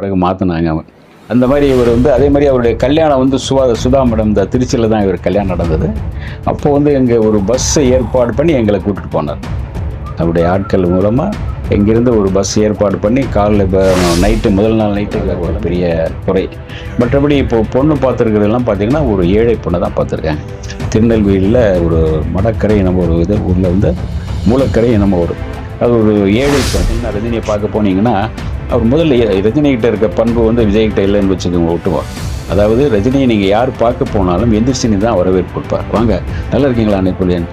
பிறகு மாற்றினாங்க அவன். அந்த மாதிரி இவர் வந்து அதே மாதிரி அவருடைய கல்யாணம் வந்து சுவா சுதா மேடம் இந்த திருச்சியில் தான் இவர் கல்யாணம் நடந்தது. அப்போ வந்து எங்கள் ஒரு பஸ்ஸை ஏற்பாடு பண்ணி எங்களை கூட்டிகிட்டு போனார். அவருடைய ஆட்கள் மூலமாக இங்கேருந்து ஒரு பஸ் ஏற்பாடு பண்ணி காலைல இப்போ நைட்டு முதல் நாள் நைட்டு ஒரு பெரிய குறை. மற்றபடி இப்போ பொண்ணு பார்த்துருக்கிறதெல்லாம் பார்த்தீங்கன்னா ஒரு ஏழை பொண்ணை தான் பார்த்துருக்கேன் திருநெல்வேலியில் ஒரு மடக்கரை நம்ம ஒரு இது ஊரில் வந்து மூலக்கரை நம்ம ஒரு அது ஒரு ஏழை பார்த்தீங்கன்னா ரஜினியை பார்க்க போனீங்கன்னா அவர் முதல்ல ரஜினிகிட்ட இருக்க பண்பு வந்து விஜய்கிட்ட இல்லைன்னு வச்சுக்கோங்க விட்டுவார் அதாவது ரஜினியை நீங்கள் யார் பார்க்க போனாலும் எந்திரிச்சினி தான் வரவேற்பு கொடுப்பார். வாங்க நல்லா இருக்கீங்களா நெப்போலியன்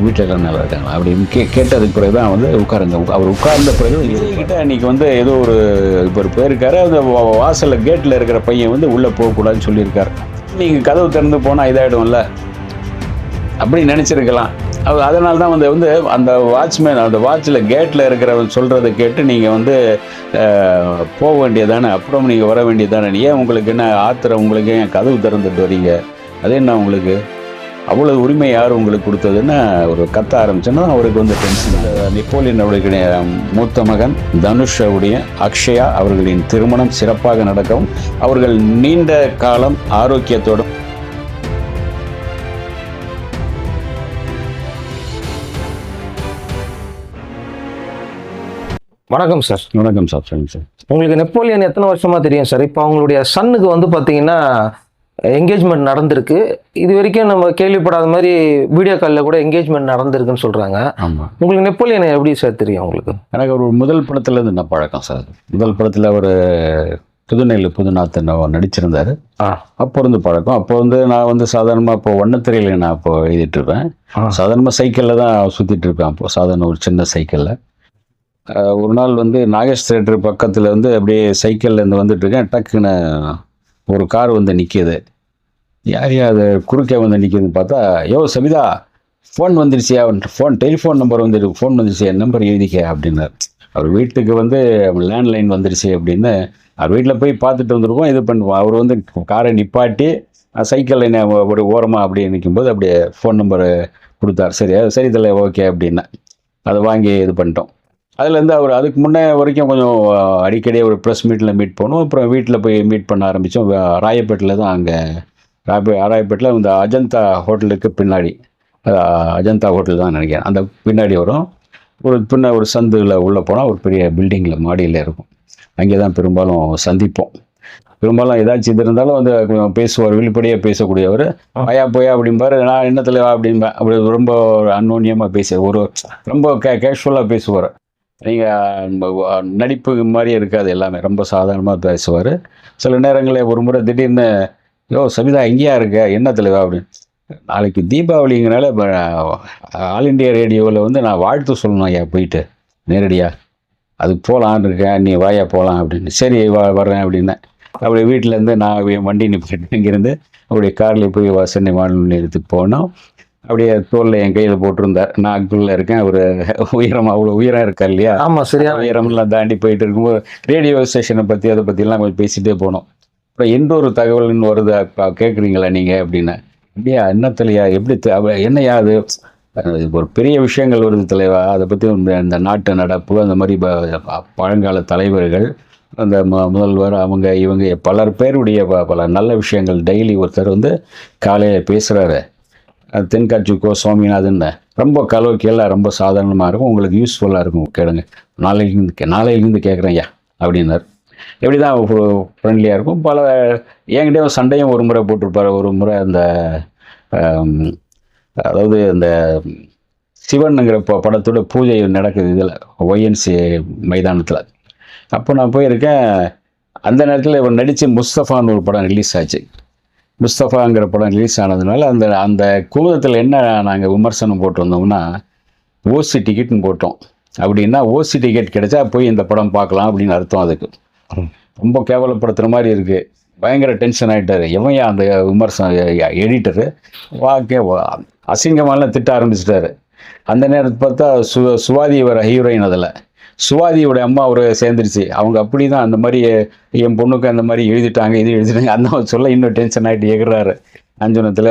வீட்டில் எல்லாம் நல்லா இருக்காங்களா? அப்படின்னு கே கேட்டதுக்கு பிறகு தான் வந்து உட்காருங்க அவர் உட்கார்ந்த பிறகு விஜய்கிட்ட அன்றைக்கி வந்து ஏதோ ஒரு இப்போ ஒரு போயிருக்காரு அந்த வா- கேட்டில் இருக்கிற பையன் வந்து உள்ளே போகக்கூடாதுன்னு சொல்லியிருக்காரு. நீங்கள் கதவு திறந்து போனால் இதாகிடும்ல அப்படி நினச்சிருக்கலாம். அதனால தான் வந்து வந்து அந்த வாட்ச்மேன் அந்த வாட்சில் கேட்டில் இருக்கிறவன் சொல்கிறத கேட்டு நீங்கள் வந்து போக வேண்டியதானே அப்புறம் நீங்கள் வர வேண்டியதானே ஏன் உங்களுக்கு என்ன ஆத்திரம் உங்களுக்கு ஏன் கதவு திறந்துட்டு வரீங்க? அது என்ன உங்களுக்கு? அவ்வளோ உரிமை யார் உங்களுக்கு கொடுத்ததுன்னு ஒரு கத்த ஆரம்பிச்சோன்னா அவருக்கு வந்து டென்ஷன் நெப்போலியன் அவர்களுடைய மூத்த மகன் தனுஷவுடைய அக்ஷயா அவர்களின் திருமணம் சிறப்பாக நடக்கவும் அவர்கள் நீண்ட காலம் ஆரோக்கியத்தோடும் வணக்கம் சார் வணக்கம் சார் சொல்லுங்க சார் உங்களுக்கு நெப்போலியன் எத்தனை வருஷமா தெரியும் சார் இப்போ அவங்களுடைய சன்னுக்கு வந்து பார்த்தீங்கன்னா என்கேஜ்மெண்ட் நடந்திருக்கு. இது வரைக்கும் நம்ம கேள்விப்படாத மாதிரி வீடியோ காலில் கூட என்கேஜ்மெண்ட் நடந்திருக்குன்னு சொல்கிறாங்க ஆமாம் உங்களுக்கு நெப்போலியன் எப்படி சார் தெரியும் உங்களுக்கு? எனக்கு ஒரு முதல் படத்துல இருந்து நான் பழக்கம் சார் முதல் படத்தில் அவர் புதுநெல்லு புதுநாத்தன் அவர் நடிச்சிருந்தார். ஆ. அப்போ இருந்து பழக்கம். அப்போ வந்து நான் வந்து சாதாரணமாக இப்போ வண்ணத்திரையில் நான் இப்போ எழுதிட்டு இருப்பேன். சாதாரணமாக சைக்கிளில் தான் சுற்றிட்டு இருப்பேன். அப்போ சாதாரண ஒரு சின்ன சைக்கிளில் ஒரு நாள் வந்து நாகேஷ் தேட்டர் பக்கத்தில் வந்து அப்படியே சைக்கிளில் இருந்து வந்துட்டுருக்கேன் டக்குன்னு ஒரு கார் வந்து நிற்கிது யார் யார் அது குறுக்கே வந்து நிற்கிதுன்னு பார்த்தா யோ சபிதா ஃபோன் வந்துருச்சியா? ஃபோன் டெலிஃபோன் நம்பர் வந்துருக்கு ஃபோன் வந்துருச்சு என் நம்பர் எழுதிக்க அப்படின்னார். அவர் வீட்டுக்கு வந்து லேண்ட்லைன் வந்துருச்சு அப்படின்னு அவர் வீட்டில் போய் பார்த்துட்டு வந்திருக்கோம். இது பண்ணுவோம் அவர் வந்து காரை நிப்பாட்டி சைக்கிளில் ஒரு ஓரமாக அப்படி நிற்கும்போது அப்படியே ஃபோன் நம்பரு கொடுத்தார். சரி அது சரி இதில் ஓகே அப்படின்னு. அதை வாங்கி இது பண்ணிட்டோம். அதுலேருந்து அவர் அதுக்கு முன்னே வரைக்கும் கொஞ்சம் அடிக்கடி ஒரு ப்ரெஸ் மீட்டில் மீட் பண்ணோம் அப்புறம் வீட்டில் போய் மீட் பண்ண ஆரம்பித்தோம் ராயப்பேட்டில் தான் அங்கே. ராயப்பே ராயப்பேட்டில் இந்த அஜந்தா ஹோட்டலுக்கு பின்னாடி. அஜந்தா ஹோட்டல் தான் நினைக்கிறேன். அந்த பின்னாடி வரும். ஒரு பின்ன ஒரு சந்தில் உள்ளே போனால் ஒரு பெரிய பில்டிங்கில் மாடியில் இருக்கும். அங்கே தான் பெரும்பாலும் சந்திப்போம். பெரும்பாலும் ஏதாச்சும் இது இருந்தாலும் வந்து கொஞ்சம் பேசுவார். வெளிப்படையாக பேசக்கூடியவர். ஐயா போயா அப்படிம்பாரு. நான் என்னத்தில் அப்படிம்பேன். அப்படி ரொம்ப அன்னோன்யமாக பேச ஒரு ரொம்ப கே கேஷுவலாக பேசுவார். நீங்கள் நடிப்பு மாதிரி இருக்காது எல்லாமே. ரொம்ப சாதாரணமாக பேசுவார். சில நேரங்களில் ஒரு முறை திடீர்னு யோ சபிதா எங்கேயா இருக்க? என்ன தலைவா? அப்படின்னு. நாளைக்கு தீபாவளிங்கிறனால இப்போ ஆல் இண்டியா ரேடியோவில் வந்து நான் வாழ்த்து சொல்லணும் ஐயா போயிட்டு. நேரடியாக அதுக்கு போகலான்னு இருக்கேன். நீ வாயா போகலாம் அப்படின்னு. சரி வா வர்றேன் அப்படின்னேன் அப்படியே வீட்டிலேருந்து நான் வண்டி நிப்பாட்டி இங்கேருந்து அப்படியே காரில் போய் வா- சென்னை வானொலி நிலையத்துக்கு போனோம். அப்படியே தோளில் என் கையில் போட்டிருந்தார். நான் அக்குள்ள இருக்கேன். அவர் உயரம் அவ்வளோ உயரம் இருக்கா இல்லையா? ஆமாம் சரியா. உயரம்லாம் தாண்டி போயிட்டு இருக்கும்போது ரேடியோ ஸ்டேஷனை பற்றி அதை பற்றிலாம் கொஞ்சம் பேசிகிட்டே போனோம். அப்புறம் இன்னொரு தகவல்னு வருது? கேட்குறீங்களா நீங்கள் அப்படின்னு. அப்படியா என்ன தலையா? எப்படி என்னையா அது? ஒரு பெரிய விஷயங்கள் வருது தலைவா. அதை பற்றி இந்த நாட்டு நடப்பு அந்த மாதிரி பழங்கால தலைவர்கள் அந்த முதல்வர் அவங்க இவங்க பலர் பேருடைய ப- பல நல்ல விஷயங்கள். டெய்லி ஒருத்தர் வந்து காலையில் பேசுகிறாரு தென்காட்சி கோ சுவாமிநாதன் ரொம்ப கலோக்கியெல்லாம் ரொம்ப சாதாரணமாக இருக்கும். உங்களுக்கு யூஸ்ஃபுல்லாக இருக்கும். கேளுங்க. நாளையிலேருந்து கே நாளையிலேருந்து கேட்குறேன் ஐயா அப்படின்னார். எப்படி தான் ஃப்ரெண்ட்லியாக இருக்கும். பல என்கிட்டயும் சண்டையும் ஒரு முறை போட்டிருப்பார். ஒரு முறை அந்த அதாவது அந்த சிவனுங்கிற ப படத்தோட பூஜை நடக்குது இதில் ஒய்என்சி மைதானத்தில். அப்போ நான் போயிருக்கேன். அந்த நேரத்தில் இவர் நடித்து முஸ்தஃபான்னு ஒரு படம் ரிலீஸ் ஆச்சு. முஸ்தஃபாங்கிற படம் ரிலீஸ் ஆனதுனால அந்த அந்த கூதத்தில் என்ன நாங்கள் விமர்சனம் போட்டு வந்தோம்னா ஓசி டிக்கெட்னு போட்டோம். அப்படின்னா ஓசி டிக்கெட் கிடைச்சா போய் இந்த படம் பார்க்கலாம் அப்படின்னு அர்த்தம் அதுக்கு. ரொம்ப கேவலப்படுத்துகிற மாதிரி இருக்குது பயங்கர டென்ஷன் ஆகிட்டார் எவன் ஏன் அந்த விமர்சனம் எடிட்டரு வாக்கே அசிங்கமாலாம் திட்ட ஆரம்பிச்சிட்டாரு. அந்த நேரத்தை பார்த்தா சு சுவாதி இவர் ஹீரோயின் அதில். சுவாதியோட அம்மா ஒரு சேர்ந்துருச்சு. அவங்க அப்படி தான் அந்த மாதிரி என் பொண்ணுக்கு அந்த மாதிரி எழுதிட்டாங்க இது எழுதிட்டாங்க அந்த சொல்ல இன்னும் டென்ஷன் ஆகிட்டு எகிறாரு அஞ்சனத்தில்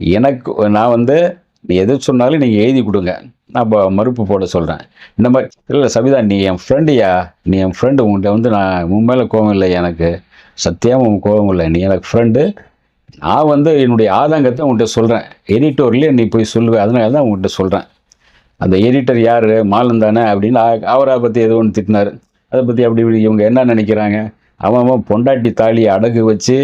எனக்கு நான் வந்து நீ எது சொன்னாலும் நீங்கள் எழுதி கொடுங்க. நான் ப- மறுப்பு போட சொல்கிறேன் இந்த மாதிரி இல்லை சவிதா நீ என் ஃப்ரெண்டுயா நீ என் ஃப்ரெண்டு உங்கள்கிட்ட வந்து நான் உன் மேலே கோவம் இல்லை எனக்கு. சத்தியமாக உன் கோவம் இல்லை. நீ எனக்கு ஃப்ரெண்டு நான் வந்து என்னுடைய ஆதங்கத்தை உங்கள்கிட்ட சொல்கிறேன் எடிட்டோர்லேயே நீ போய் சொல்லுவேன் அதனால தான் உங்கள்கிட்ட சொல்கிறேன் அந்த எடிட்டர் யார்? மாலன் தானே அப்படின்னு அவரை பற்றி ஏதோ ஒன்று திட்டினார். அதை பற்றி அப்படி இப்படி இவங்க என்ன நினைக்கிறாங்க? அவன் அவன் பொண்டாட்டி தாலி அடகு வச்சு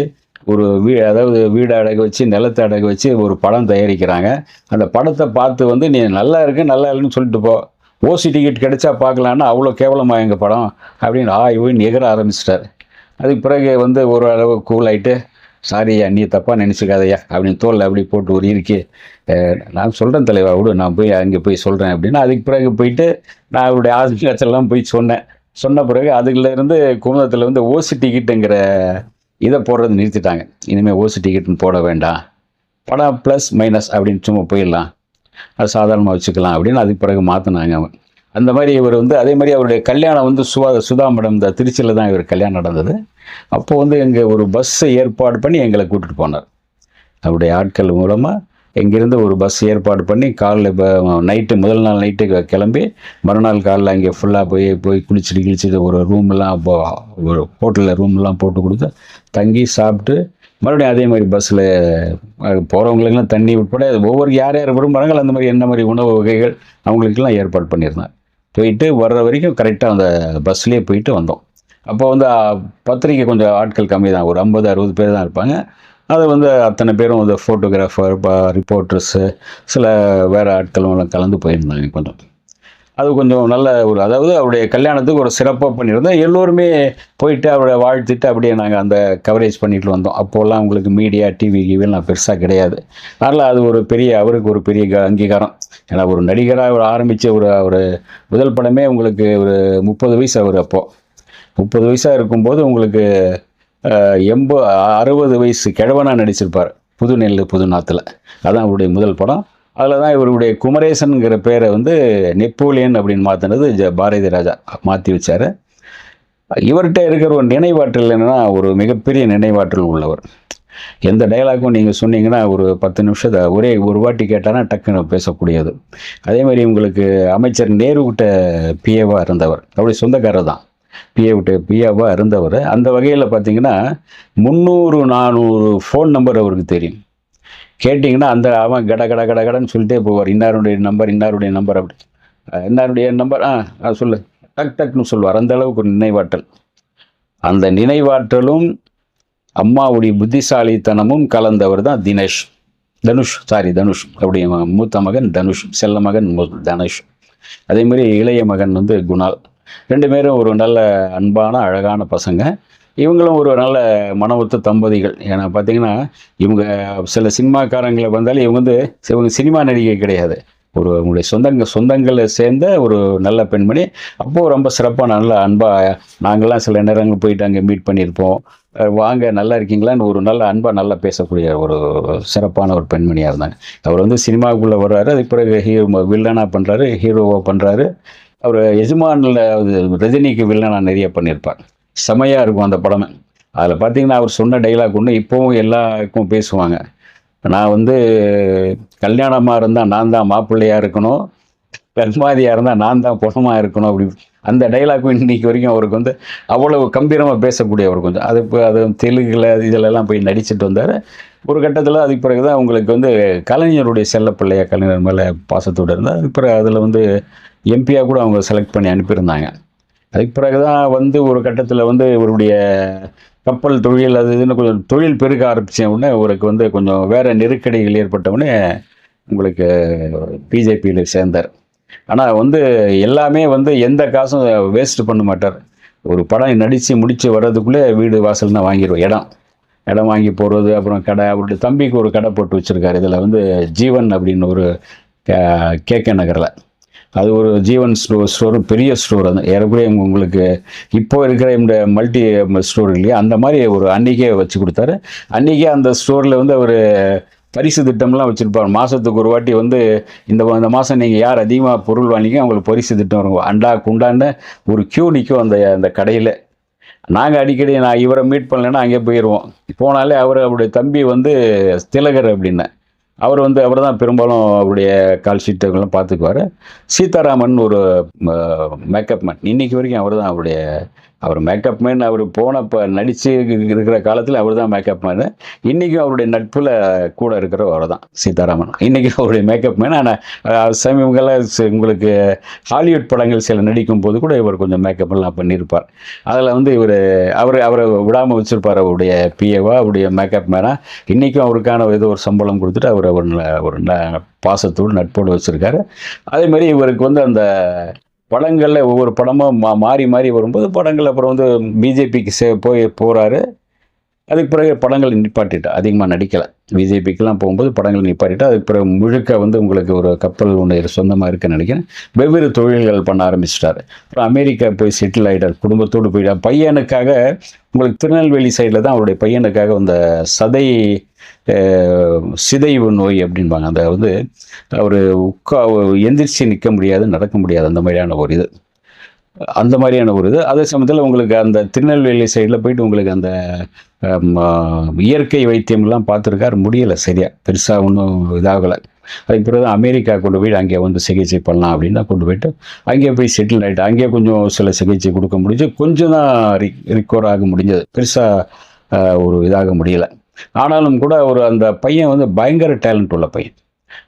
ஒரு வீ அதாவது வீடு அடகு வச்சு நிலத்தை அடகு வச்சு ஒரு படம் தயாரிக்கிறாங்க. அந்த படத்தை பார்த்து வந்து நீ நல்லா இருக்கு நல்லா இல்லைன்னு சொல்லிட்டு போ. ஓசி டிக்கெட் கிடைச்சா பார்க்கலான்னா அவ்வளோ கேவலமாக எங்கள் படம்? அப்படின்னு ஆ இவன் எகர ஆரம்பிச்சிட்டார். அதுக்கு பிறகு வந்து ஒரு அளவு கூல் ஆகிட்டு சாரியா நீ தப்பாக நினச்சிக்காதையா அப்படின்னு தோல் அப்படி போட்டு ஒரு இருக்கி நான் சொல்கிறேன் தலைவா விடு நான் போய் அங்கே போய் சொல்கிறேன் அப்படின்னு அதுக்கு பிறகு போயிட்டு நான் அவருடைய ஆசிரியத்தெல்லாம் போய் சொன்னேன். சொன்ன பிறகு அதுலேருந்து குமுதத்தில் வந்து ஓசி டிக்கெட்டுங்கிற இதை போடுறது நிறுத்திட்டாங்க. இனிமேல் ஓசி டிக்கெட்னு போட வேண்டாம். படம் ப்ளஸ் மைனஸ் அப்படின்னு சும்மா போயிடலாம். அது சாதாரணமாக வச்சுக்கலாம் அப்படின்னு அதுக்கு பிறகு மாற்றினாங்க அவன் அந்த மாதிரி இவர் வந்து அதே மாதிரி அவருடைய கல்யாணம் வந்து சுவா சுதா மேடம் இந்த திருச்சியில் தான் இவர் கல்யாணம் நடந்தது. அப்போது வந்து எங்கள் ஒரு பஸ்ஸை ஏற்பாடு பண்ணி எங்களை கூட்டிகிட்டு போனார். அவருடைய ஆட்கள் மூலமாக இங்கேருந்து ஒரு பஸ் ஏற்பாடு பண்ணி காலைல இப்போ நைட்டு முதல் நாள் நைட்டு கிளம்பி மறுநாள் காலைல அங்கே ஃபுல்லாக போய் போய் குளிச்சுட்டு கிழிச்சிட்டு ஒரு ரூம்லாம் ஒரு ஹோட்டலில் ரூம்லாம் போட்டு கொடுத்து தங்கி சாப்பிட்டு மறுபடியும் அதே மாதிரி பஸ்ஸில் போகிறவங்களுக்கெல்லாம் தண்ணி உட்பட ஒவ்வொரு யார் யார் விரும்புகிறாங்களோ அந்த மாதிரி என்ன மாதிரி உணவு வகைகள் அவங்களுக்கெல்லாம் ஏற்பாடு பண்ணியிருந்தேன் போயிட்டு வர்ற வரைக்கும் கரெக்டாக அந்த பஸ்லேயே போயிட்டு வந்தோம். அப்போ வந்து பத்திரிக்கை கொஞ்சம் ஆட்கள் கம்மி தான் ஒரு ஐம்பது அறுபது பேர் தான் இருப்பாங்க. அது வந்து அத்தனை பேரும் வந்து ஃபோட்டோகிராஃபர் ரிப்போர்ட்டர்ஸு சில வேறு ஆட்களும் எல்லாம் கலந்து போயிருந்தாங்க கொஞ்சம் அது கொஞ்சம் நல்ல ஒரு அதாவது அவருடைய கல்யாணத்துக்கு ஒரு சிறப்பாக பண்ணியிருந்தோம் எல்லோருமே போயிட்டு அவரை வாழ்த்திட்டு அப்படியே நாங்கள் அந்த கவரேஜ் பண்ணிட்டு வந்தோம். அப்போல்லாம் உங்களுக்கு மீடியா டிவி கிவிலாம் பெருசாக கிடையாது. அதனால் அது ஒரு பெரிய அவருக்கு ஒரு பெரிய க- அங்கீகாரம். ஏன்னா ஒரு நடிகராக அவர் ஆரம்பித்த ஒரு ஒரு முதல் படமே உங்களுக்கு ஒரு முப்பது வயசு அவர் அப்போது முப்பது வயசாக இருக்கும்போது உங்களுக்கு எண்ப அறுபது வயசு கிழவனாக நடிச்சிருப்பார். புது நெல் புது நாத்தில் அதான் அவருடைய முதல் படம். அதில் தான் இவருடைய குமரேசனுங்கிற பேரை வந்து நெப்போலியன் அப்படின்னு மாற்றினது ஜ பாரதி ராஜா மாற்றி வச்சார். இவர்கிட்ட இருக்கிற ஒரு நினைவாற்றல் என்னென்னா ஒரு மிகப்பெரிய நினைவாற்றல் உள்ளவர். எந்த டைலாக்கும் நீங்கள் சொன்னீங்கன்னா ஒரு பத்து நிமிஷத்தை ஒரே ஒரு வாட்டி கேட்டானா டக்குன்னு பேசக்கூடியது. அதே மாதிரி உங்களுக்கு அமைச்சர் நேருகிட்ட பிஏவாக இருந்தவர். அவருடைய சொந்தக்காரர் தான் பிஏ விட்டு பிஏவாக இருந்தவர். அந்த வகையில் பார்த்தீங்கன்னா முந்நூறு நானூறு ஃபோன் நம்பர் அவருக்கு தெரியும். கேட்டிங்கன்னா அந்த அவன் கட கட கட கடன்னு சொல்லிட்டே போவார். இன்னாருடைய நம்பர் இன்னாருடைய நம்பர் அப்படி. இன்னாருடைய நம்பர் ஆ சொல்லு. டக் டக்னு சொல்லுவார். அந்த அளவுக்கு ஒரு நினைவாற்றல். அந்த நினைவாற்றலும் அம்மாவுடைய புத்திசாலித்தனமும் கலந்தவர் தான் தினேஷ். தனுஷ் சாரி தனுஷ். அவருடைய மூத்த மகன் தனுஷ். செல்ல மகன் தனுஷ். அதே மாதிரி இளைய மகன் வந்து குணால். ரெண்டு பேரும் ஒரு நல்ல அன்பான அழகான பசங்க. இவங்களும் ஒரு நல்ல மனவொத்த தம்பதிகள். ஏன்னா பார்த்தீங்கன்னா இவங்க சில சினிமாக்காரங்களை வந்தாலும் இவங்க வந்து இவங்க சினிமா நடிகை கிடையாது. ஒரு உங்களுடைய சொந்தங்க சொந்தங்களை சேர்ந்த ஒரு நல்ல பெண்மணி. அப்போது ரொம்ப சிறப்பாக நல்ல அன்பாக நாங்கள்லாம் சில நேரங்கள் போயிட்டு அங்கே மீட் பண்ணியிருப்போம். வாங்க நல்லா இருக்கீங்களான்னு ஒரு நல்ல அன்பாக நல்லா பேசக்கூடிய ஒரு சிறப்பான ஒரு பெண்மணியாக இருந்தாங்க. அவர் வந்து சினிமாவுக்குள்ளே வர்றாரு. அதுக்கு பிறகு ஹீரோ வில்லனாக பண்ணுறாரு ஹீரோவாக பண்ணுறாரு அவர் எஜமானில் ரஜினிக்கு வில்லனாக நிறைய பண்ணியிருப்பார். செமையாக இருக்கும் அந்த படமே. அதில் பார்த்தீங்கன்னா அவர் சொன்ன டைலாக் ஒன்று இப்போவும் எல்லாருக்கும் பேசுவாங்க. நான் வந்து கல்யாணமாக இருந்தால் நான் தான் மாப்பிள்ளையாக இருக்கணும். பெண்மாதியாக இருந்தால் நான் தான் பொணமாக இருக்கணும் அப்படி. அந்த டைலாக்கும் இன்னைக்கு வரைக்கும் அவருக்கு வந்து அவ்வளவு கம்பீரமாக பேசக்கூடிய அவருக்கு கொஞ்சம் அது இப்போ அது தெலுங்குல இதிலெல்லாம் போய் நடிச்சுட்டு வந்தார். ஒரு கட்டத்தில் அதுக்கு பிறகு தான் உங்களுக்கு வந்து கலைஞருடைய செல்லப்பிள்ளையா கலைஞர் மேலே பாசத்தோடு இருந்தால் அதுக்கு பிறகு அதில் வந்து எம்பியாக கூட அவங்க செலக்ட் பண்ணி அனுப்பியிருந்தாங்க. அதுக்கு பிறகு தான் வந்து ஒரு கட்டத்தில் வந்து இவருடைய கப்பல் தொழில் அது இதுன்னு கொஞ்சம் தொழில் பெருக ஆரம்பித்த உடனே இவருக்கு வந்து கொஞ்சம் வேறு நெருக்கடிகள் ஏற்பட்டவுடனே உங்களுக்கு பிஜேபியில் சேர்ந்தார். ஆனால் வந்து எல்லாமே வந்து எந்த காசும் வேஸ்ட்டு பண்ண மாட்டார். ஒரு படம் நடித்து முடித்து வர்றதுக்குள்ளே வீடு வாசல்னு வாங்கிடுவோம் இடம். இடம் வாங்கி போகிறது அப்புறம் கடை அவருடைய தம்பிக்கு ஒரு கடை போட்டு வச்சுருக்காரு. இதில் வந்து ஜீவன் அப்படின்னு ஒரு கேகே நகரில். அது ஒரு ஜீவன் ஸ்டோர் ஸ்டோர் பெரிய ஸ்டோர். அந்த ஏறக்குறைய உங்களுக்கு இப்போ இருக்கிற இந்த மல்டி ஸ்டோர் இல்லையா? அந்த மாதிரி ஒரு அன்னிக்கே வச்சு கொடுத்தாரு. அன்றைக்கே அந்த ஸ்டோரில் வந்து அவர் பரிசு திட்டம்லாம் வச்சுருப்பார். மாதத்துக்கு ஒரு வாட்டி வந்து இந்த இந்த மாதம் நீங்கள் யார் அதிகமாக பொருள் வாங்கிங்க அவங்களுக்கு பரிசு திட்டம் வரும். அண்டா குண்டான்னு ஒரு க்யூ நிற்கும் அந்த அந்த கடையில். நாங்கள் அடிக்கடி நான் இவரை மீட் பண்ணலைன்னா அங்கே போயிடுவோம் போனாலே அவர் அவருடைய தம்பி வந்து திலகர் அப்படின்னு. அவர் வந்து அவர் தான் பெரும்பாலும் அவருடைய கால் ஷீட்டுகள்லாம் பார்த்துக்குவார். சீதாராமன் ஒரு மேக்கப் மேன் இன்றைக்கி வரைக்கும் அவர் தான் அவருடைய அவர் மேக்கப் மேன் அவர் போனப்போ நடித்து இருக்கிற காலத்தில் அவர் தான் மேக்கப் மேன் இன்றைக்கும் அவருடைய நட்பில் கூட இருக்கிற அவர் தான் சீதாராமன். இன்றைக்கும் அவருடைய மேக்கப் மேன் ஆனால் சமீபங்களில் உங்களுக்கு ஹாலிவுட் படங்கள் சில நடிக்கும் போது கூட இவர் கொஞ்சம் மேக்கப் எல்லாம் பண்ணியிருப்பார் அதில் வந்து இவர் அவர் அவரை விடாமல் வச்சுருப்பார் அவருடைய பிஏவா அவருடைய மேக்கப் மேனாக இன்றைக்கும் அவருக்கான ஏதோ ஒரு சம்பளம் கொடுத்துட்டு அவர் அவர் ஒரு ந- பாசத்தோடு நட்போடு வச்சுருக்காரு. அதே மாதிரி இவருக்கு வந்து அந்த படங்களில் ஒவ்வொரு படமும் மா மாறி மாறி வரும்போது படங்கள் அப்புறம் வந்து பிஜேபிக்கு சே போய் போகிறாரு அதுக்கு பிறகு படங்கள் நிப்பாட்டிட்டா அதிகமாக நடிக்கலை. பிஜேபிக்கெலாம் போகும்போது படங்கள் நிப்பாட்டிட்டா அதுக்கு பிறகு முழுக்க வந்து உங்களுக்கு ஒரு கப்பல் ஒன்று சொந்தமாக இருக்குன்னு நினைக்கிறேன். வெவ்வேறு தொழில்கள் பண்ண ஆரம்பிச்சிட்டாரு. அப்புறம் அமெரிக்கா போய் செட்டில் ஆகிட்டார் குடும்பத்தோடு போயிட்டார். பையனுக்காக உங்களுக்கு திருநெல்வேலி சைடில் தான் அவருடைய பையனுக்காக அந்த சதை சிதைவு நோய் அப்படின்பாங்க அந்த வந்து அவர் உட்கா எந்திரிச்சு நிற்க முடியாது நடக்க முடியாது. அந்த மாதிரியான ஒரு இது. அந்த மாதிரியான ஒரு இது. அதே சமயத்தில் உங்களுக்கு அந்த திருநெல்வேலி சைடில் போயிட்டு உங்களுக்கு அந்த இயற்கை வைத்தியம்லாம் பார்த்துருக்காரு. முடியலை சரியாக பெருசாக ஒன்றும் இதாகலை. அதுக்கு பிறகு அமெரிக்கா கொண்டு போய் அங்கே வந்து சிகிச்சை பண்ணலாம் அப்படின்னு தான் கொண்டு போயிட்டு அங்கேயே போய் செட்டில் ஆகிட்டு அங்கேயே கொஞ்சம் சில சிகிச்சை கொடுக்க முடிஞ்சு கொஞ்சம் தான் ரி ரிக்கவர் ஆக முடிஞ்சது. பெருசாக ஒரு இதாக முடியலை. ஆனாலும் கூட ஒரு அந்த பையன் வந்து பயங்கர டேலண்ட் உள்ள பையன்.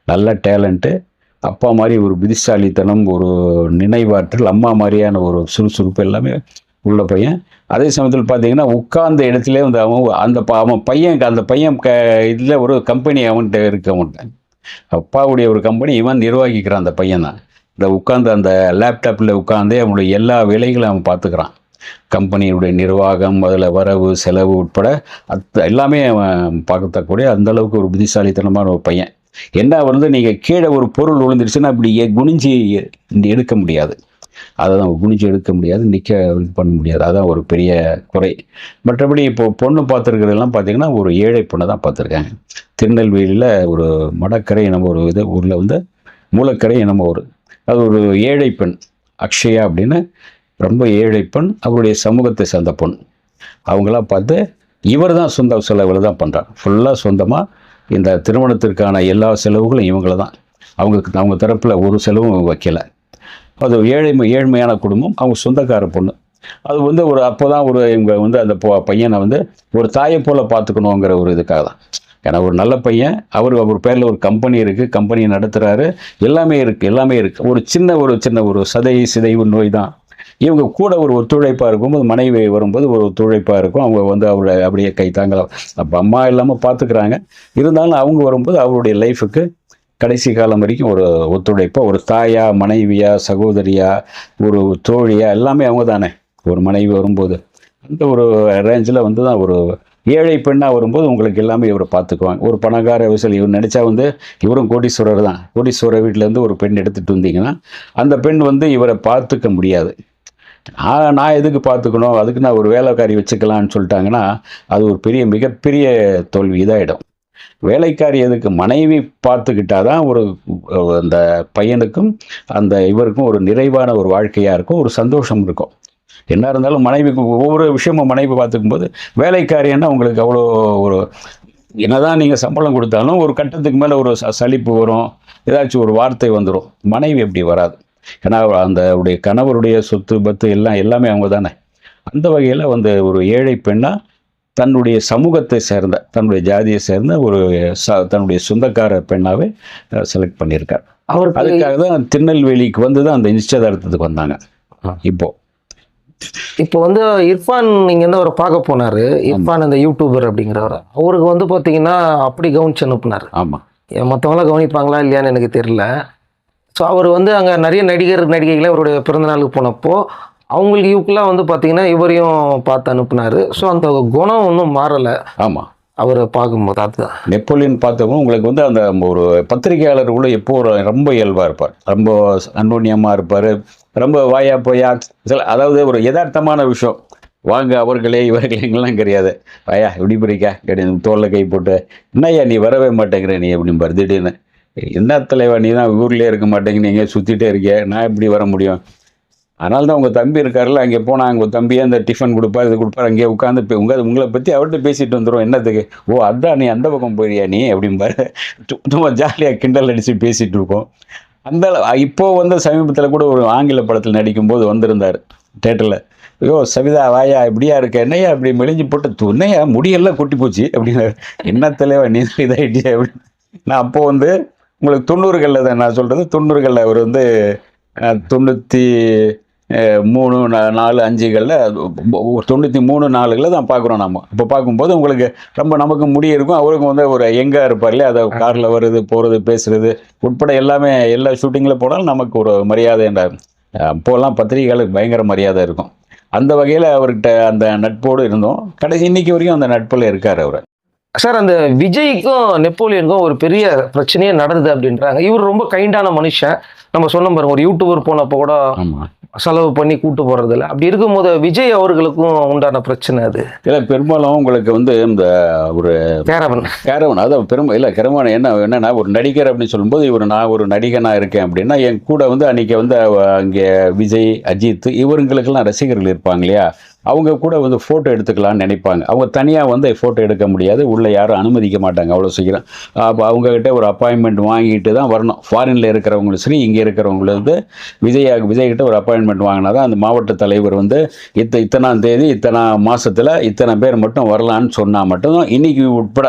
நல்ல டேலண்ட்டு அப்பா மாதிரி ஒரு புத்திசாலித்தனம் ஒரு நினைவாற்றல் அம்மா மாதிரியான ஒரு சுறுசுறுப்பு எல்லாமே உள்ள பையன். அதே சமயத்தில் பார்த்தீங்கன்னா உட்கார்ந்த இடத்துல வந்து அவன் அந்த ப- அவன் பையன் அந்த பையன் க இதில் ஒரு கம்பெனி அவன்கிட்ட இருக்க அவன்கிட்ட அப்பாவுடைய ஒரு கம்பெனி இவன் நிர்வகிக்கிறான் அந்த பையன் தான். இந்த உட்காந்து அந்த லேப்டாப்பில் உட்காந்தே அவனுடைய எல்லா வேலைகளும் அவன் பார்த்துக்கிறான். கம்பெனியுடைய நிர்வாகம் அதில் வரவு செலவு உட்பட அத் எல்லாமே அவன் பார்க்கத்தக்கூடிய அந்த அளவுக்கு ஒரு புத்திசாலித்தனமான ஒரு பையன். என்ன வந்து நீங்கள் கீழே ஒரு பொருள் விழுந்துருச்சுன்னா அப்படி குனிஞ்சு எ- எடுக்க முடியாது. அதை தான் குனிஞ்சு எடுக்க முடியாது நிற்க இது பண்ண முடியாது. அதுதான் ஒரு பெரிய குறை. மற்றபடி இப்போ பொண்ணு பார்த்துருக்கிறதெல்லாம் பார்த்தீங்கன்னா ஒரு ஏழை பொண்ணை தான் பார்த்துருக்காங்க. திருநெல்வேலியில் ஒரு மடக்கரை நம்ம ஒரு இது ஊரில் வந்து மூலக்கரை நம்ம ஒரு அது ஒரு ஏழை பெண் அக்ஷயா அப்படின்னு ரொம்ப ஏழை பெண் அவருடைய சமூகத்தை சேர்ந்த பெண் அவங்களாம் பார்த்து இவர் தான் சொந்த செலவில் தான் பண்ணுறார் ஃபுல்லாக சொந்தமாக இந்த திருமணத்திற்கான எல்லா செலவுகளும் இவங்கள தான் அவங்களுக்கு அவங்க தரப்பில் ஒரு செலவும் வைக்கல. அது ஏழைமை ஏழ்மையான குடும்பம் அவங்க சொந்தக்கார பொண்ணு. அது வந்து ஒரு அப்போ தான் ஒரு இவங்க வந்து அந்த பையனை வந்து ஒரு தாயை போல் பார்த்துக்கணுங்கிற ஒரு இதுக்காக தான். ஏன்னா ஒரு நல்ல பையன் அவர் அவர் பேரில் ஒரு கம்பெனி இருக்குது கம்பெனியை நடத்துகிறாரு எல்லாமே இருக்குது எல்லாமே இருக்குது ஒரு சின்ன ஒரு சின்ன ஒரு சதை சிதைவு நோய் தான். இவங்க கூட ஒரு ஒத்துழைப்பாக இருக்கும்போது மனைவி வரும்போது ஒரு ஒத்துழைப்பாக இருக்கும். அவங்க வந்து அவரை அப்படியே கை அப்போ அம்மா இல்லாமல் பார்த்துக்கிறாங்க இருந்தாலும் அவங்க வரும்போது அவருடைய லைஃபுக்கு கடைசி காலம் வரைக்கும் ஒரு ஒத்துழைப்பாக ஒரு தாயா மனைவியா சகோதரியா ஒரு தோழியா எல்லாமே அவங்க தானே. ஒரு மனைவி வரும்போது. அந்த ஒரு ரேஞ்சில் வந்து தான் ஒரு ஏழை பெண்ணாக வரும்போது உங்களுக்கு எல்லாமே இவரை பார்த்துக்குவாங்க ஒரு பணக்கார விசில் இவர் நினச்சா வந்து இவரும் கோடீஸ்வரர் தான். கோடீஸ்வரர் வீட்டிலேருந்து ஒரு பெண் எடுத்துகிட்டு வந்தீங்கன்னா அந்த பெண் வந்து இவரை பார்த்துக்க முடியாது. நான் நான் எதுக்கு பார்த்துக்கணும்? அதுக்கு நான் ஒரு வேலைக்காரி வச்சுக்கலான்னு சொல்லிட்டாங்கன்னா அது ஒரு பெரிய மிகப்பெரிய தோல்வி இதாகிடும் வேலைக்காரி எதுக்கு? மனைவி பார்த்துக்கிட்டாதான் ஒரு அந்த பையனுக்கும் அந்த இவருக்கும் ஒரு நிறைவான ஒரு வாழ்க்கையாக இருக்கும் ஒரு சந்தோஷம் இருக்கும். என்ன இருந்தாலும் மனைவிக்கு ஒவ்வொரு விஷயமும் மனைவி பார்த்துக்கும் போது வேலைக்காரியன்னா உங்களுக்கு அவ்வளோ ஒரு என்னதான் நீங்கள் சம்பளம் கொடுத்தாலும் ஒரு கட்டத்துக்கு மேலே ஒரு ச- சலிப்பு வரும் ஏதாச்சும் ஒரு வார்த்தை வந்துடும் மனைவி எப்படி வராது. ஏன்னா அந்த உடைய கணவருடைய சொத்து பத்து எல்லாம் எல்லாமே அவங்க தானே. அந்த வகையில் வந்து ஒரு ஏழை பெண்ணாக தன்னுடைய சமூகத்தை சேர்ந்த தன்னுடைய ஜாதியை சேர்ந்த ஒரு ச தன்னுடைய சொந்தக்கார பெண்ணாவே செலக்ட் பண்ணியிருக்கார். அவருக்கு அதுக்காக தான் திருநெல்வேலிக்கு வந்து தான் அந்த நிச்சயதார்த்தத்துக்கு வந்தாங்க. இப்போ. இப்போ வந்து இர்ஃபான் நீங்க வந்து அவரை பார்க்க போனாரு. இர்ஃபான் இந்த யூடியூபர் அப்படிங்கிறவர். அவருக்கு வந்து பார்த்தீங்கன்னா அப்படி கவனிச்சு அனுப்புனார். ஆமாம் மற்றவங்களாம் கவனிப்பாங்களா இல்லையான்னு எனக்கு தெரியல. ஸோ அவர் வந்து அங்கே நிறைய நடிகர் நடிகைகளை அவருடைய பிறந்தநாளுக்கு போனப்போ அவங்களுக்கு யூக்கெலாம் வந்து பார்த்தீங்கன்னா இவரையும் பார்த்து அனுப்புனாரு. ஸோ அந்த குணம் ஒன்றும் மாறலை. ஆமாம் அவரை பார்க்கும்போது அதுதான். நெப்போலியன் பார்த்தவங்க உங்களுக்கு வந்து அந்த ஒரு பத்திரிகையாளர் கூட எப்போ ஒரு ரொம்ப இயல்பாக இருப்பார். ரொம்ப அன்போன்யமாக இருப்பார். ரொம்ப வாயா போயா சில அதாவது ஒரு யதார்த்தமான விஷயம். வாங்க அவர்களே இவர்களேங்கெல்லாம் கிடையாது. வாயா இப்படி பிடிக்கா கிடையாது. தோளில் கை போட்டு என்னய்யா நீ வரவே மாட்டேங்கிற நீ அப்படிம்பார் திடீர்னு என்ன தலைவா நீ தான் ஊர்லேயே இருக்க மாட்டேங்க நீங்கள் சுற்றிட்டே இருக்கிய நான் எப்படி வர முடியும்? அதனால தான் உங்கள் தம்பி இருக்காருல்ல அங்கே போனால் உங்கள் தம்பியே அந்த டிஃபன் கொடுப்பார் இது கொடுப்பார் அங்கேயே உட்காந்து உங்கள் உங்களை பற்றி அவர்கிட்ட பேசிட்டு வந்துடும் என்னத்துக்கு? ஓ அதான் நீ அந்த பக்கம் போயிறியா நீ? அப்படிம்பாரு. சும்மா ஜாலியாக கிண்டல் அடித்து பேசிகிட்டு இருக்கோம். அந்த அள- இப்போ வந்து சமீபத்தில் கூட ஒரு ஆங்கில படத்தில் நடிக்கும்போது வந்திருந்தார் தேட்டரில் ஐயோ சவிதா வாயா இப்படியா இருக்க? என்னையா அப்படி மெலிஞ்சு போட்டு துணையா முடியெல்லாம் கொட்டி போச்சு அப்படின்னு என்ன தலைவா நீ இதாகிட்டியா அப்படின்னு. நான் அப்போது வந்து உங்களுக்கு தொண்ணூறுகளில் தான் நான் சொல்கிறது தொண்ணூறுகளில் அவர் வந்து தொண்ணூற்றி மூணு நாலு அஞ்சுகளில் தொண்ணூற்றி மூணு நாலுகளில் தான் பார்க்குறோம் நம்ம இப்போ பார்க்கும்போது உங்களுக்கு ரொம்ப நமக்கு முடி இருக்கும். அவருக்கும் வந்து ஒரு எங்காக இருப்பார் இல்லையா? அதை காரில் வருது போகிறது பேசுறது உட்பட எல்லாமே எல்லா ஷூட்டிங்கில் போனாலும் நமக்கு ஒரு மரியாதை என்ற அப்போல்லாம் பத்திரிகைகளுக்கு பயங்கர மரியாதை இருக்கும். அந்த வகையில் அவர்கிட்ட அந்த நட்போடு இருந்தோம். கடைசி இன்னைக்கு வரைக்கும் அந்த நட்பில் இருக்கார் அவர். சார் அந்த விஜய்க்கும் நெப்போலியனுக்கும் ஒரு பெரிய பிரச்சனையே நடந்தது அப்படின்றாங்க. இவர் ரொம்ப கைண்டான மனுஷன். நம்ம சொன்ன பாருங்க ஒரு யூடியூபர் போனப்போ கூட செலவு பண்ணி கூட்டு போறதில்ல. அப்படி இருக்கும்போது விஜய் அவர்களுக்கும் உண்டான பிரச்சனை அது. இல்லை பெரும்பாலும் உங்களுக்கு வந்து இந்த ஒரு கேரவன். கேரவன் அதான் பெரும்ப இல்லை கேரவன் என்ன என்னன்னா ஒரு நடிகர் அப்படின்னு சொல்லும்போது இவர் நான் ஒரு நடிகனாக இருக்கேன் அப்படின்னா என் கூட வந்து அன்றைக்கி வந்து அங்கே விஜய் அஜித் இவங்களுக்கெல்லாம் ரசிகர்கள் இருப்பாங்க இல்லையா? அவங்க கூட வந்து ஃபோட்டோ எடுத்துக்கலாம்னு நினைப்பாங்க. அவங்க தனியாக வந்து ஃபோட்டோ எடுக்க முடியாது. உள்ளே யாரும் அனுமதிக்க மாட்டாங்க அவ்வளோ சீக்கிரம். அப்போ அவங்கக்கிட்ட ஒரு அப்பாயின்மெண்ட் வாங்கிட்டு தான் வரணும். ஃபாரினில் இருக்கிறவங்களும் சரி இங்கே இருக்கிறவங்களும் வந்து விஜய் விஜய்கிட்ட ஒரு அப்பாயின்மெண்ட் வாங்கினா தான் அந்த மாவட்ட தலைவர் வந்து இத்த இத்தனாம் தேதி இத்தனை மாதத்தில் இத்தனை பேர் மட்டும் வரலான்னு சொன்னால் மட்டும்தான் இன்றைக்கி உட்பட.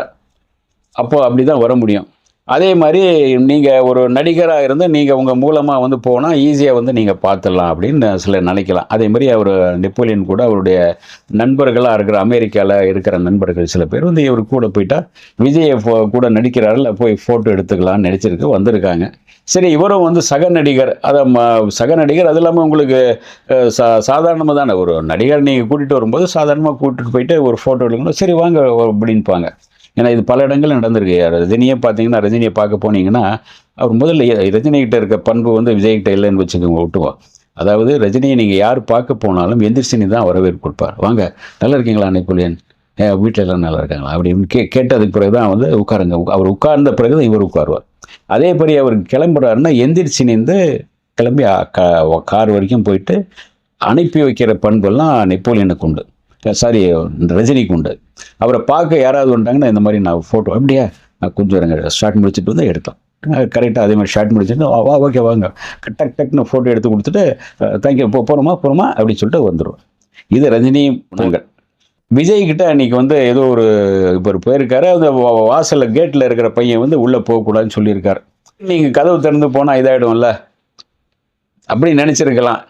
அப்போ அப்படி தான் வர முடியும். அதே மாதிரி நீங்கள் ஒரு நடிகராக இருந்து நீங்கள் உங்கள் மூலமாக வந்து போனால் ஈஸியாக வந்து நீங்கள் பார்த்துடலாம் அப்படின்னு சிலர் நினைக்கலாம். அதே மாதிரி அவர் நெப்போலியன் கூட அவருடைய நண்பர்களாக இருக்கிற அமெரிக்காவில் இருக்கிற நண்பர்கள் சில பேர் வந்து இவர் கூட போயிட்டா விஜயை ஃபோ- கூட நடிக்கிறாரில் போய் ஃபோட்டோ எடுத்துக்கலாம்னு நினச்சிருக்கு வந்திருக்காங்க. சரி இவரும் வந்து சக நடிகர். அதை ம- சக நடிகர் அது இல்லாமல் உங்களுக்கு சா சாதாரணமாக தானே? ஒரு நடிகர் நீங்கள் கூட்டிகிட்டு வரும்போது சாதாரணமாக கூட்டிகிட்டு போயிட்டு ஒரு ஃபோட்டோ எடுக்கணும். சரி வாங்க அப்படின்பாங்க. ஏன்னா இது பல இடங்களில் நடந்திருக்கு. ரஜினியே பார்த்தீங்கன்னா ரஜினியை பார்க்க போனீங்கன்னா அவர் முதல்ல ரஜினிகிட்ட இருக்க பண்பு வந்து விஜய்கிட்ட இல்லைன்னு வச்சுக்கோங்க விட்டுவோம் அதாவது ரஜினியை நீங்கள் யார் பார்க்க போனாலும் எந்திரிச்சினி தான் வரவேற்பு கொடுப்பார். வாங்க நல்லா இருக்கீங்களா நெப்போலியன் வீட்டில் எல்லாம் நல்லா இருக்காங்களா? அப்படின்னு கே கேட்டதுக்கு பிறகு தான் வந்து உட்காருங்க. அவர் உட்கார்ந்த பிறகு தான் இவர் உட்காருவார். அதேபடி அவர் கிளம்புறாருன்னா எந்திரிச்சு நின்று கிளம்பி கார் வரைக்கும் போயிட்டு அனுப்பி வைக்கிற பண்பெல்லாம் நெப்போலியனுக்கு உண்டு. சாரி ரஜினிக்கு உண்டு அவரை பார்க்க யாராவது வந்துட்டாங்கன்னா இந்த மாதிரி நான் ஃபோட்டோ அப்படியா? நான் கொஞ்சம் இருங்க ஷார்ட் முடிச்சுட்டு வந்து எடுக்கலாம் கரெக்டாக அதே மாதிரி ஷார்ட் முடிச்சுட்டு வா ஓகே வாங்க. டக் டக்னு ஃபோட்டோ எடுத்து கொடுத்துட்டு தேங்க்யூ போ போகிறோமா போகிறோமா அப்படின்னு சொல்லிட்டு வந்துடுவோம் இது ரஜினி நாங்கள் விஜய் கிட்ட அன்னைக்கு வந்து ஏதோ ஒரு இப்போ ஒரு போயிருக்காரு அந்த வா- கேட்டில் இருக்கிற பையன் வந்து உள்ளே போகக்கூடாதுன்னு சொல்லியிருக்காரு. நீங்கள் கதவு திறந்து போனால் இதாகிடும்ல அப்படி நினச்சிருக்கலாம்.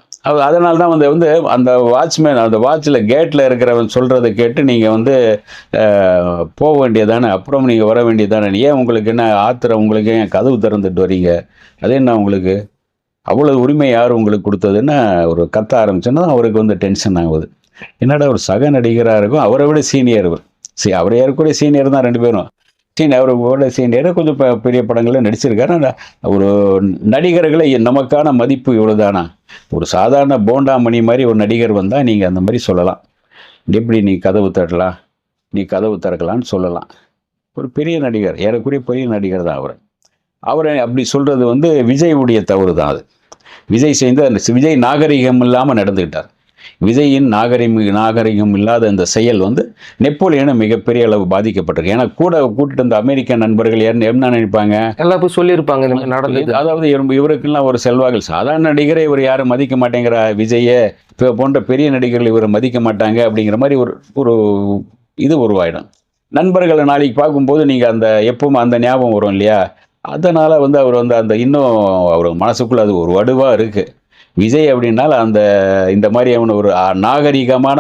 அதனால தான் வந்து வந்து அந்த வாட்ச்மேன் அந்த வாட்சில் கேட்டில் இருக்கிறவன் சொல்கிறத கேட்டு நீங்கள் வந்து போக வேண்டியதானே அப்புறம் நீங்கள் வர வேண்டியதானே? ஏன் உங்களுக்கு என்ன ஆத்திரம் உங்களுக்கு ஏன் கதவு திறந்துட்டு வரீங்க? அது என்ன உங்களுக்கு? அவ்வளோ உரிமை யார் உங்களுக்கு கொடுத்ததுன்னு ஒரு கத்த ஆரம்பிச்சோன்னா அவருக்கு வந்து டென்ஷன் ஆகுது. என்னடா ஒரு சக நடிகராக இருக்கும்? அவரை விட சீனியர் சரி அவர் ஏற்கனவே சீனியர் தான் ரெண்டு பேரும். சீன் அவர் விட சீன் கொஞ்சம் பெரிய படங்களில் நடிச்சிருக்காரு. ஆனா, ஒரு நடிகர்களை நமக்கான மதிப்பு இவ்வளோதானா ஒரு சாதாரண போண்டா மணி மாதிரி ஒரு நடிகர் வந்தால் நீங்கள் அந்த மாதிரி சொல்லலாம். எப்படி நீ கதவு தட்டலாம்? நீ கதவு திறக்கலான்னு சொல்லலாம். ஒரு பெரிய நடிகர் ஏறக்குறைய பெரிய நடிகர் தான் அவர். அவரை அப்படி சொல்கிறது வந்து விஜயுடைய தவறு தான் அது. விஜய் செய்த அந்த விஜய் நாகரிகம் இல்லாமல் நடந்துக்கிட்டார் விஜயின் நாகரிகம் நாகரிகம் இல்லாத இந்த செயல் வந்து நெப்போலியனை மிகப்பெரிய அளவு பாதிக்கப்பட்டிருக்கு. ஏன்னா கூட கூட்டிட்டு வந்த அமெரிக்க நண்பர்கள் யாருன்னு என்ன நினைப்பாங்க? எல்லாம் போய் சொல்லியிருப்பாங்க நடந்தது. அதாவது இவரு- இவருக்கெல்லாம் ஒரு செல்வாக்கள் சாதாரண நடிகரை இவர் யாரும் மதிக்க மாட்டேங்கிற விஜயை இப்போ போன்ற பெரிய நடிகர்கள் இவரை மதிக்க மாட்டாங்க அப்படிங்கிற மாதிரி ஒரு ஒரு இது உருவாயிடும். நண்பர்களை நாளைக்கு பார்க்கும்போது நீங்கள் அந்த எப்பவும் அந்த ஞாபகம் வரும் இல்லையா? அதனால் வந்து அவர் வந்து அந்த இன்னும் அவர் மனசுக்குள்ள அது ஒரு வடுவாக இருக்குது விஜய் அப்படின்னால அந்த இந்த மாதிரி அவன் ஒரு நாகரிகமான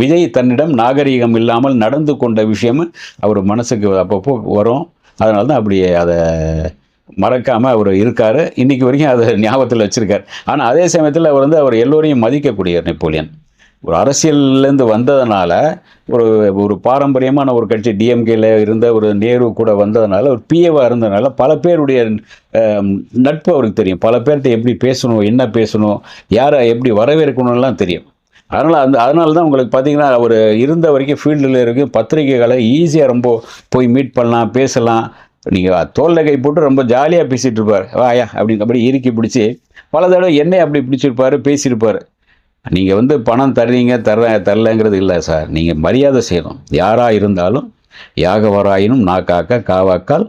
விஜய் தன்னிடம் நாகரிகம் இல்லாமல் நடந்து கொண்ட விஷயம் அவர் மனசுக்கு அப்பப்போ வரும். அதனால தான் அப்படியே அதை மறக்காமல் அவர் இருக்கார். இன்றைக்கி வரைக்கும் அதை ஞாபகத்தில் வச்சிருக்கார். ஆனால் அதே சமயத்தில் அவர் வந்து அவர் எல்லோரையும் மதிக்கக்கூடிய நெப்போலியன். ஒரு அரசியல்லேருந்து வந்ததுனால ஒரு ஒரு பாரம்பரியமான ஒரு கட்சி டிஎம்கேல இருந்த ஒரு நேரு கூட வந்ததுனால ஒரு பிஏவாக இருந்ததுனால பல பேருடைய நட்பு அவருக்கு தெரியும். பல பேர்கிட்ட எப்படி பேசணும் என்ன பேசணும் யாரை எப்படி வரவேற்கணும்லாம் தெரியும். அதனால் அந்த அதனால தான் உங்களுக்கு பார்த்தீங்கன்னா அவர் இருந்த வரைக்கும் ஃபீல்டில் இருக்கு. பத்திரிகைகளை ஈஸியாக ரொம்ப போய் மீட் பண்ணலாம் பேசலாம். நீங்கள் தோல்ல கை போட்டு ரொம்ப ஜாலியாக பேசிகிட்டு இருப்பார். வாயா அப்படின்னு அப்படி இறுக்கி பிடிச்சி பல தடவை என்னை அப்படி பிடிச்சிருப்பாரு பேசியிருப்பார். நீங்கள் வந்து பணம் தர்றீங்க தர தரலங்கிறது இல்லை சார். நீங்கள் மரியாதை செய்யணும். யாராக இருந்தாலும் யாகவராயினும் நா காக்க காவாக்கால்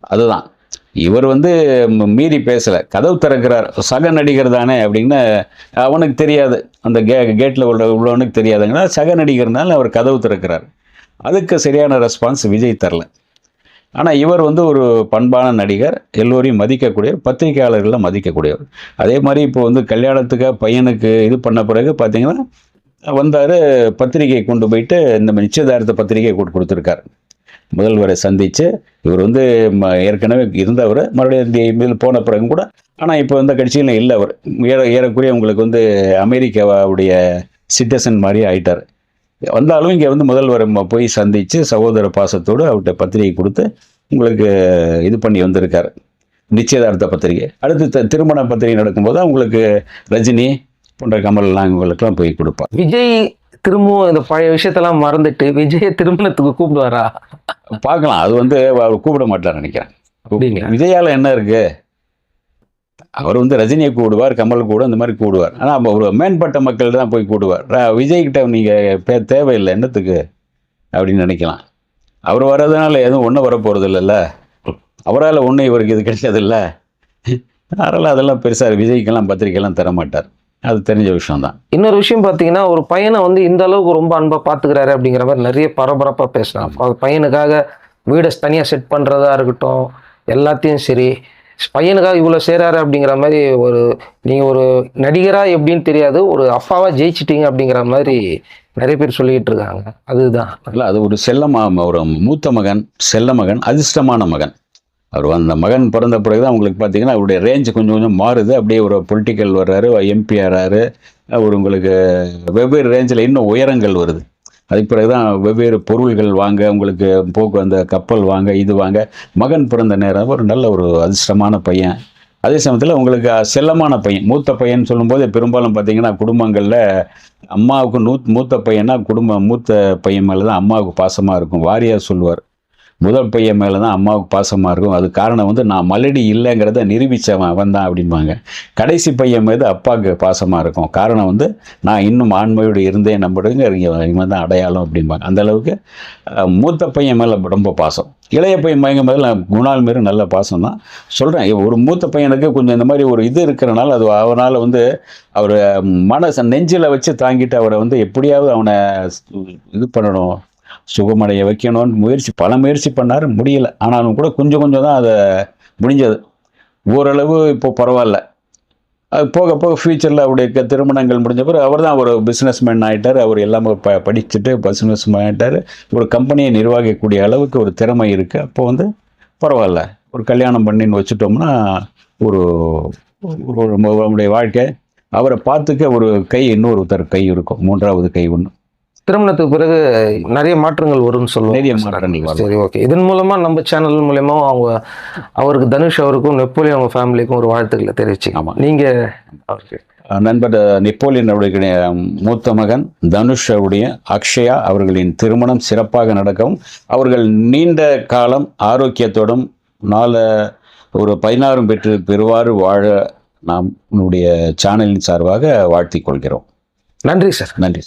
அதுதான். இவர் வந்து மீறி பேசலை. கதவு திறக்கிறார். சக நடிகர் தானே அப்படின்னு அவனுக்கு தெரியாது. அந்த கே கேட்டில் உள்ள உள்ளவனுக்கு தெரியாதுங்கன்னா சக நடிகர்னால அவர் கதவு திறக்கிறார். அதுக்கு சரியான ரெஸ்பான்ஸ் விஜய் தரல. ஆனால் இவர் வந்து ஒரு பண்பான நடிகர் எல்லோரையும் மதிக்கக்கூடியவர் பத்திரிகையாளர்களை மதிக்கக்கூடியவர். அதே மாதிரி இப்போ வந்து கல்யாணத்துக்காக பையனுக்கு இது பண்ண பிறகு பார்த்தீங்கன்னா வந்தார் பத்திரிகை கொண்டு போயிட்டு இந்த நிச்சயதார்த்த பத்திரிகை கொண்டு கொடுத்துருக்காரு. முதல்வரை சந்தித்து இவர் வந்து ம- ஏற்கனவே இருந்தவர் மறுபடியும் இந்த இதில் போன பிறகு கூட ஆனால் இப்போ இந்த கட்சியில் இல்லை அவர். ஏற ஏறக்குறைய உங்களுக்கு வந்து அமெரிக்காவுடைய சிட்டிசன் மாதிரி ஆயிட்டார். வந்தாலும் இங்கே வந்து முதல்வரை போய் சந்தித்து சகோதர பாசத்தோடு அவர்கிட்ட பத்திரிகை கொடுத்து உங்களுக்கு இது பண்ணி வந்திருக்காரு. நிச்சயதார்த்த பத்திரிகை. அடுத்து திருமண பத்திரிகை நடக்கும்போது அவங்களுக்கு ரஜினி போன்ற கமல்லாம் இவங்களுக்கெல்லாம் போய் கொடுப்பார் விஜய் திரும்பவும் இந்த பழைய விஷயத்தெல்லாம் மறந்துட்டு விஜயை திருமணத்துக்கு கூப்பிடுவாரா? பார்க்கலாம். அது வந்து அவர் கூப்பிட மாட்டார் நினைக்கிறேன்? விஜயால என்ன இருக்கு? அவர் வந்து ரஜினியை கூடுவார் கமல் கூட இந்த மாதிரி கூடுவார். ஆனால் ஒரு மேம்பட்ட மக்கள் தான் போய் கூடுவார். ர- விஜய் கிட்ட நீங்கள் பே தேவையில்லை என்னத்துக்கு? அப்படின்னு நினைக்கலாம். அவர் வர்றதுனால எதுவும் ஒன்றும் வர போகிறது இல்லைல்ல அவரால் ஒன்றும் இவருக்கு இது கிடைச்சதில்ல. அதனால் அதெல்லாம் பெருசாக விஜய்க்கெல்லாம் பத்திரிக்கைலாம் தர மாட்டார். அது தெரிஞ்ச விஷயம்தான். இன்னொரு விஷயம் பார்த்தீங்கன்னா ஒரு பையனை வந்து இந்த அளவுக்கு ரொம்ப அன்பா பாத்துக்கிறாரு அப்படிங்கிற மாதிரி நிறைய பரபரப்பா பேசுறாங்க. அது பையனுக்காக வீடை தனியா செட் பண்றதா இருக்கட்டும் எல்லாத்தையும் சரி பையனுக்காக இவ்வளோ செய்கிறாரு அப்படிங்கிற மாதிரி ஒரு நீங்கள் ஒரு நடிகராக எப்படின்னு தெரியாது ஒரு அப்பாவாக ஜெயிச்சிட்டீங்க அப்படிங்கிற மாதிரி நிறைய பேர் சொல்லிக்கிட்டு இருக்காங்க. அதுதான். இல்லை அது ஒரு செல்லமா ஒரு மூத்த மகன் செல்ல மகன் அதிர்ஷ்டமான மகன். அவர் அந்த மகன் பிறந்த பிறகு தான் உங்களுக்கு பார்த்தீங்கன்னா அவருடைய ரேஞ்ச் கொஞ்சம் கொஞ்சம் மாறுது. அப்படியே ஒரு பொலிட்டிக்கல் வர்றாரு எம்பி ஆறாரு. அவர் உங்களுக்கு வெவ்வேறு ரேஞ்சில் இன்னும் உயரங்கள் வருது. அதுக்கு பிறகு தான் வெவ்வேறு பொருள்கள் வாங்க உங்களுக்கு போக்கு அந்த கப்பல் வாங்க இது வாங்க. மகன் பிறந்த நேரம் ஒரு நல்ல ஒரு அதிர்ஷ்டமான பையன். அதே சமயத்தில் உங்களுக்கு செல்லமான பையன் மூத்த பையன் சொல்லும்போது பெரும்பாலும் பார்த்தீங்கன்னா குடும்பங்களில் அம்மாவுக்கு நூத் மூத்த பையனா குடும்பம் மூத்த பையன் மேலே தான் அம்மாவுக்கு பாசமாக இருக்கும் வாரியார் சொல்லுவார். முதல் பையன் மேலே தான் அம்மாவுக்கு பாசமாக இருக்கும். அது காரணம் வந்து நான் மலடி இல்லைங்கிறத நிரூபித்தவன் அவன் தான் அப்படிம்பாங்க. கடைசி பையன் மீது அப்பாவுக்கு பாசமாக இருக்கும். காரணம் வந்து நான் இன்னும் ஆண்மையோடு இருந்தேன் நம்படுங்க இவன் தான் அடையாளம் அப்படிம்பாங்க. அந்த அளவுக்கு மூத்த பையன் மேலே ரொம்ப பாசம். இளைய பையன் மயங்க மேலே குணால் மாரி நல்ல பாசம் தான். சொல்கிறேன் ஒரு மூத்த பையனுக்கு கொஞ்சம் இந்த மாதிரி ஒரு இது இருக்கிறனால அது அவனால் வந்து அவர் மனசை நெஞ்சில் வச்சு தாங்கிட்டு அவரை வந்து எப்படியாவது அவனை இது பண்ணணும் சுகமடைய வைக்கணும்னு முயற்சி பல முயற்சி பண்ணார் முடியல. ஆனாலும் கூட கொஞ்சம் கொஞ்சம் தான் அதை முடிஞ்சது. ஓரளவு இப்போ பரவாயில்ல. அது போக போக ஃப்யூச்சரில் அவருடைய திருமணங்கள் முடிஞ்ச பிறகு அவர் தான் ஒரு பிஸ்னஸ் மேன் ஆகிட்டார் அவர் எல்லாமே ப படிச்சுட்டு பிஸ்னஸ் மேன் ஆகிட்டார் ஒரு கம்பெனியை நிர்வகிக்கக்கூடிய அளவுக்கு ஒரு திறமை இருக்குது அப்போ வந்து பரவாயில்ல. ஒரு கல்யாணம் பண்ணின்னு வச்சுட்டோம்னா ஒரு ஒரு நம்மளுடைய வாழ்க்கை அவரை பார்த்துக்க ஒரு கை இன்னொருத்தர் கை இருக்கும். மூன்றாவது கை ஒன்று திருமணத்துக்கு பிறகு நிறைய மாற்றங்கள் வரும்னு வரும். சரி ஓகே இதன் மூலமா நம்ம சேனல் மூலயமா அவங்க அவருக்கு தனுஷ் அவருக்கும் நெப்போலியன் அவங்க ஃபேமிலிக்கும் ஒரு வாழ்த்துக்களை தெரிவிச்சு ஆமா. நீங்க அவருக்கு. நண்பர் நெப்போலியன் அவருடைய மூத்த மகன் தனுஷ் அவருடைய அக்ஷயா அவர்களின் திருமணம் சிறப்பாக நடக்கவும் அவர்கள் நீண்ட காலம் ஆரோக்கியத்தோடும் நாள ஒரு பதினாறும் பெற்று பெறுவாறு வாழ நாம் நம்முடைய சேனலின் சார்பாக வாழ்த்திக் கொள்கிறோம். நன்றி சார் நன்றி